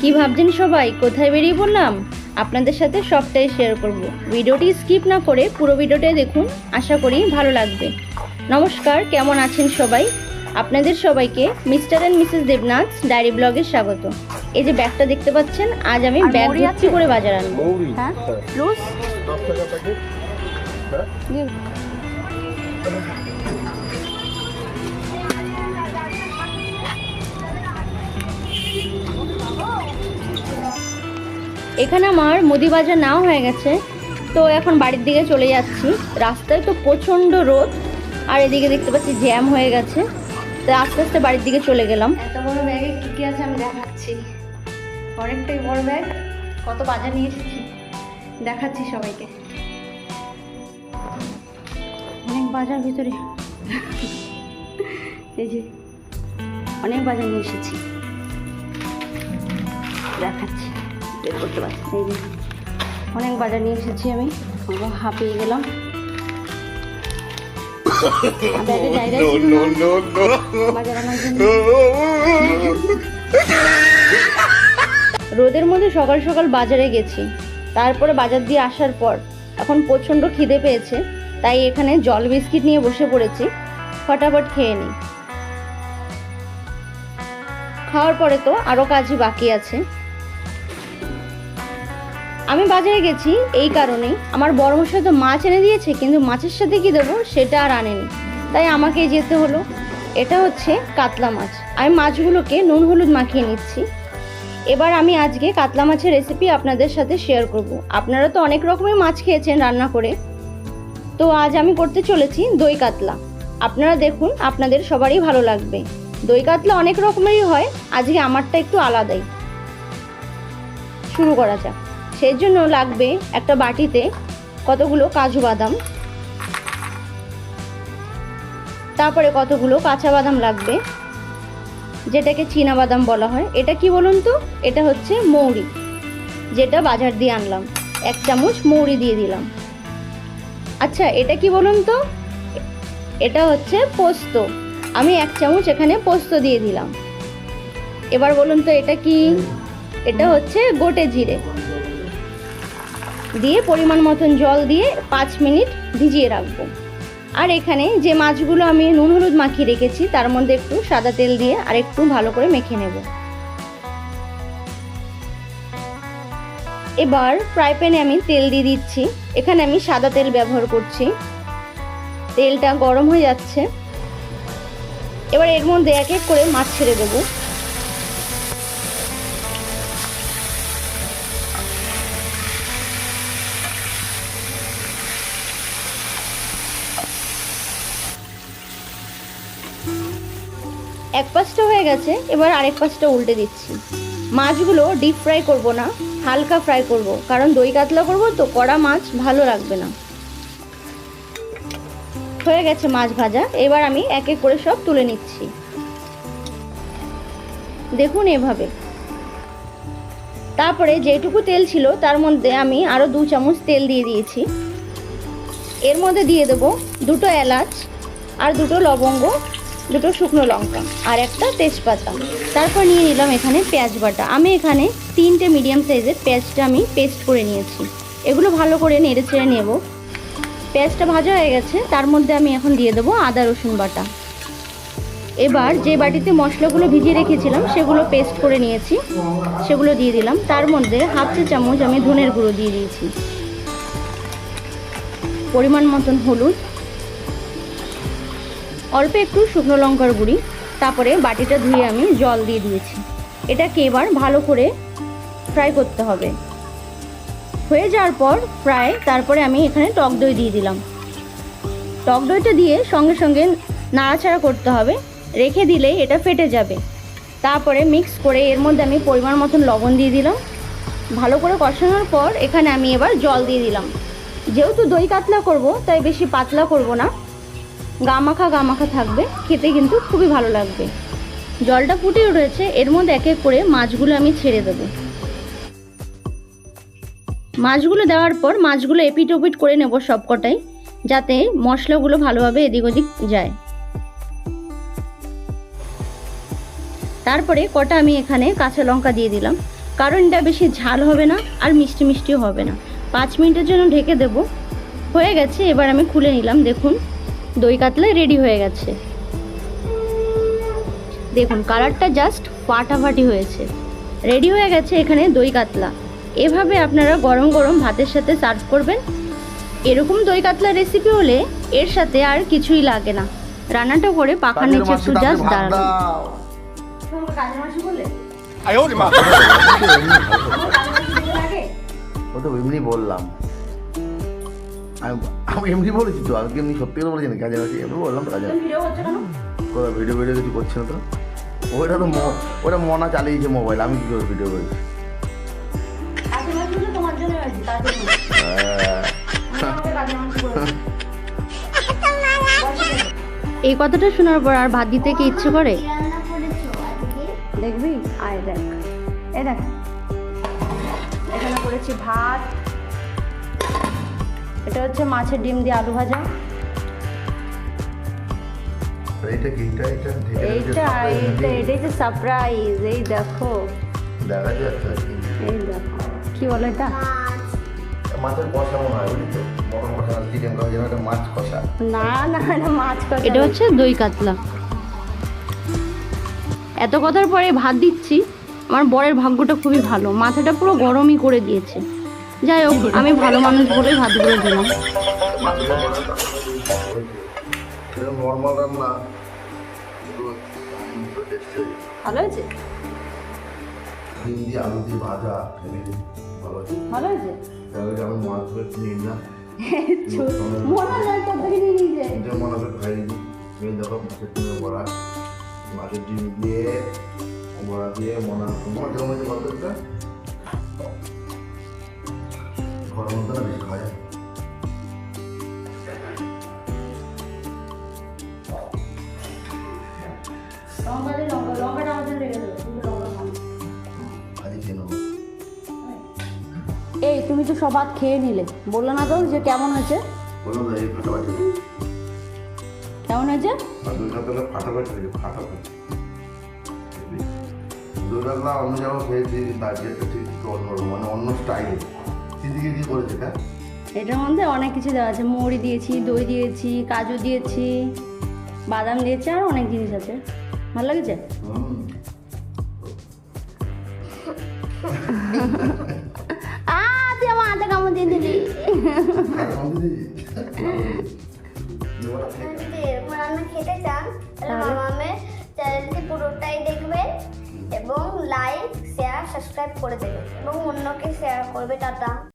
কি ভাবছেন সবাই? কোথায় বেরিয়ে পড়লাম? আপনাদের সাথে সবটাই শেয়ার করব। ভিডিওটি স্কিপ না করে পুরো ভিডিওটাই দেখুন আশা করি ভালো লাগবে। নমস্কার কেমন আছেন সবাই? আপনাদের সবাইকে Mr and Mrs Debnath diary ব্লগে স্বাগত। এই যে ব্যাগটা দেখতে পাচ্ছেন আজ আমি ব্যাগ ভর্তি করে বাজার আনব। হ্যাঁ? এখানে আমার মুদি বাজার নাও হয়ে গেছে। তো এখন বাড়ির দিকে চলে যাচ্ছি। রাস্তায় তো প্রচণ্ড রোদ, আর এদিকে দেখতে পাচ্ছি জ্যাম হয়ে গেছে। তো আস্তে আস্তে বাড়ির দিকে চলে গেলাম। এত বড় ব্যাগে কী কী আছে আমি দেখাচ্ছি। অনেকটাই বড় ব্যাগ, কত বাজার নিয়ে এসেছি, দেখাচ্ছি সবাইকে। অনেক বাজার ভিতরে। এই যে, অনেক বাজার নিয়ে এসেছি। দেখাচ্ছি। বের করতে পারছি এই যে, অনেক বাজার নিয়ে এসেছি আমি। হাঁপিয়ে গেলাম। রোদের মধ্যে সকাল সকাল বাজারে গেছি। তারপরে বাজার দিয়ে আসার পর এখন প্রচণ্ড খিদে পেয়েছে। তাই এখানে জল বিস্কিট নিয়ে বসে পড়েছি। ফটাফট খেয়ে নিই। খাওয়ার পরে তো আরও কাজই বাকি আছে। আমি বাজারে গেছি, এই কারণেই। আমার বড় মশাই তো মাছ এনে দিয়েছে, কিন্তু মাছের সাথে কি দেবো সেটা আর আনেনি। তাই আমাকে যেতে হলো। এটা হচ্ছে কাতলা মাছ। আমি মাছগুলোকে নুন হলুদ মাখিয়ে নিচ্ছি। এবার আমি আজকে কাতলা মাছের রেসিপি আপনাদের সাথে শেয়ার করব। আপনারা তো অনেক রকমের মাছ খেয়েছেন রান্না করে। তো আজ আমি করতে চলেছি দই কাতলা। আপনারা দেখুন, আপনাদের সবারই ভালো লাগবে। দই কাতলা অনেক রকমেরই হয়, আজকে আমারটা একটু আলাদাই। শুরু করা যাক। সেই জন্য লাগবে একটা বাটিতে কতগুলো কাজু বাদাম। তারপরে কতগুলো কাঁচা বাদাম লাগবে, যেটাকে চীনা বাদাম বলা হয়। এটা কি বলুন তো? এটা হচ্ছে মৌরি, যেটা বাজার দিয়ে আনলাম। এক চামচ মৌরি দিয়ে দিলাম। আচ্ছা এটা কি বলুন তো? এটা হচ্ছে পোস্ত। আমি এক চামচ এখানে পোস্ত দিয়ে দিলাম। এবার বলুন তো এটা কি? এটা হচ্ছে গোটে জিরে। দিয়ে পরিমাণ মতন জল দিয়ে পাঁচ মিনিট ভিজিয়ে রাখব। আর এখানে যে মাছগুলো আমি নুন হলুদ মাখিয়ে রেখেছি, তার মধ্যে একটু সাদা তেল দিয়ে আর একটু ভালো করে মেখে নেব। এবার ফ্রাই প্যানে আমি তেল দিয়ে দিচ্ছি। এখানে আমি সাদা তেল ব্যবহার করছি। তেলটা গরম হয়ে যাচ্ছে। এবার এর মধ্যে এক এক করে মাছ ছেড়ে দেবো। এক পাশটা হয়ে গেছে, এবার আরেক পাশটা উল্টে দিচ্ছি। মাছগুলো ডিপ ফ্রাই করব না, হালকা ফ্রাই করব, কারণ দই কাতলা করব তো কড়া মাছ ভালো লাগবে না। হয়ে গেছে মাছ ভাজা, এবার আমি এক এক করে সব তুলে নিচ্ছি। দেখুন এভাবে। তারপরে যেটুকু তেল ছিল, তার মধ্যে আমি আরও দু চামচ তেল দিয়ে দিয়েছি। এর মধ্যে দিয়ে দেবো দুটো এলাচ আর দুটো লবঙ্গ দুটো শুকনো লঙ্কা আর একটা তেজপাতা। তারপর নিয়ে নিলাম এখানে পেঁয়াজ বাটা। আমি এখানে তিনটে মিডিয়াম সাইজের পেঁয়াজটা আমি পেস্ট করে নিয়েছি। এগুলো ভালো করে নেড়ে ছেড়ে নেব। পেঁয়াজটা ভাজা হয়ে গেছে, তার মধ্যে আমি এখন দিয়ে দেবো আদা, রসুন বাটা। এবার যে বাটিতে মশলাগুলো ভিজিয়ে রেখেছিলাম, সেগুলো পেস্ট করে নিয়েছি। সেগুলো দিয়ে দিলাম। তার মধ্যে হাফ চা চামচ আমি ধনের গুঁড়ো দিয়ে দিয়েছি। পরিমাণ মতন হলুদ। অল্প একটু শুকনো লঙ্কার গুঁড়ি, তারপরে বাটিটা ধুয়ে আমি জল দিয়ে দিয়েছি। এটাকে এবার ভালো করে ফ্রাই করতে হবে। হয়ে যাওয়ার পর ফ্রাই, তারপরে আমি এখানে টক দই দিয়ে দিলাম। টক দইটা দিয়ে সঙ্গে সঙ্গে নাড়াচাড়া করতে হবে। রেখে দিলে এটা ফেটে যাবে। তারপরে মিক্স করে এর মধ্যে আমি পরিমাণ মতন লবণ দিয়ে দিলাম। ভালো করে কষানোর পর এখানে আমি এবার জল দিয়ে দিলাম। যেহেতু দই কাতলা করব, তাই বেশি পাতলা করব না। গামাখা গামাখা থাকবে, খেতে কিন্তু খুবই ভালো লাগবে। জলটা ফুটে উঠেছে, এর মধ্যে এক এক করে মাছগুলো আমি ছেড়ে দেবো। মাছগুলো দেওয়ার পর মাছগুলো এপিট ওপিট করে নেব সবকটাই, যাতে মশলাগুলো ভালোভাবে এদিক ওদিক যায়। তারপরে কটা আমি এখানে কাঁচা লঙ্কা দিয়ে দিলাম। কারণ এটা বেশি ঝাল হবে না আর মিষ্টি মিষ্টিও হবে না। পাঁচ মিনিটের জন্য ঢেকে দেব। হয়ে গেছে, এবার আমি খুলে নিলাম, দেখুন। দই কাতলা রেডি হয়ে গেছে। দেখুন কালারটা জাস্ট ফাটাফাটি হয়েছে। রেডি হয়ে গেছে এখানে দই কাতলা। এভাবে আপনারা গরম গরম ভাতের সাথে সার্ভ করবেন। এরকম দই কাতলা রেসিপি হলে এর সাথে আর কিছুই লাগে না। রান্নাটা করে পাখার নিচে একটু জাস্ট দাঁড়ানো। ও তো এমনি বললাম। আমি আমি এমনি বলেছি তো আমি এমনি সত্যি কথা বলেছি না কাজে আছি এমনি বললাম তো কাজে কোথাও ভিডিও ভিডিও কিছু করছি না তো? ওইটা তো ম- ওটা মনা চালিয়েছে মোবাইল আমি কি করে ভিডিও করেছি? এই কথাটা শোনার পর আর ভাত দিতে কি ইচ্ছে করে? দেখবি? আয় দেখ। এ দেখ। এখানে করেছি ভাত এটা হচ্ছে মাছের ডিম দিয়ে আলু ভাজা। এইটা এইটা এইটা এটাই তো সারপ্রাইজ এই দেখো। দেখা যাচ্ছে এই দেখো কি বলো এটা? মাছের কষা মনে হয় বুঝলি তো? বড় কষা চিকেন কষা যেন একটা মাছ কষা। না না এটা মাছ এটা হচ্ছে দই কাতলা। এত কথার পরে ভাত দিচ্ছি। আমার বরের ভাগ্যটা খুবই ভালো। মাথাটা পুরো গরমই করে দিয়েছে। যাই হোক আমি ভালো মানুষ বলে ভাতগুলো দিলাম। নর্মাল রান্না ভালো আলু দিয়ে ভাজা ভালো আছে ভালো হয়েছে তাহলে আমি মাছ ধরে নিই না মনে হয় খাই এই দেখো মাছের ডিমে বড়া মাছের ডিম দিয়ে বড়া দিয়ে মনে তোমার যেমন হচ্ছে কতটা তুমি তো সব ভাত খেয়ে নিলে। বলল না তো যে কেমন হয়েছে? কেমন হয়েছে? অন্য খেয়েছি ঠিক অন্যরকম মানে অন্য স্টাইলে সিদিকে কি করেছে এটা? এটার মধ্যে অনেক কিছু দেওয়া আছে। মুড়ি দিয়েছি দই দিয়েছি কাজু দিয়েছি বাদাম দিয়েছি আর অনেক জিনিস আছে। ভালো লেগেছে? দিদি? রান্না খেতে চান তাহলে মামামের চ্যানেলটি পুরোটাই দেখবেন এবং লাইক শেয়ার সাবস্ক্রাইব করে দেবে এবং অন্যকে শেয়ার করবে টাটা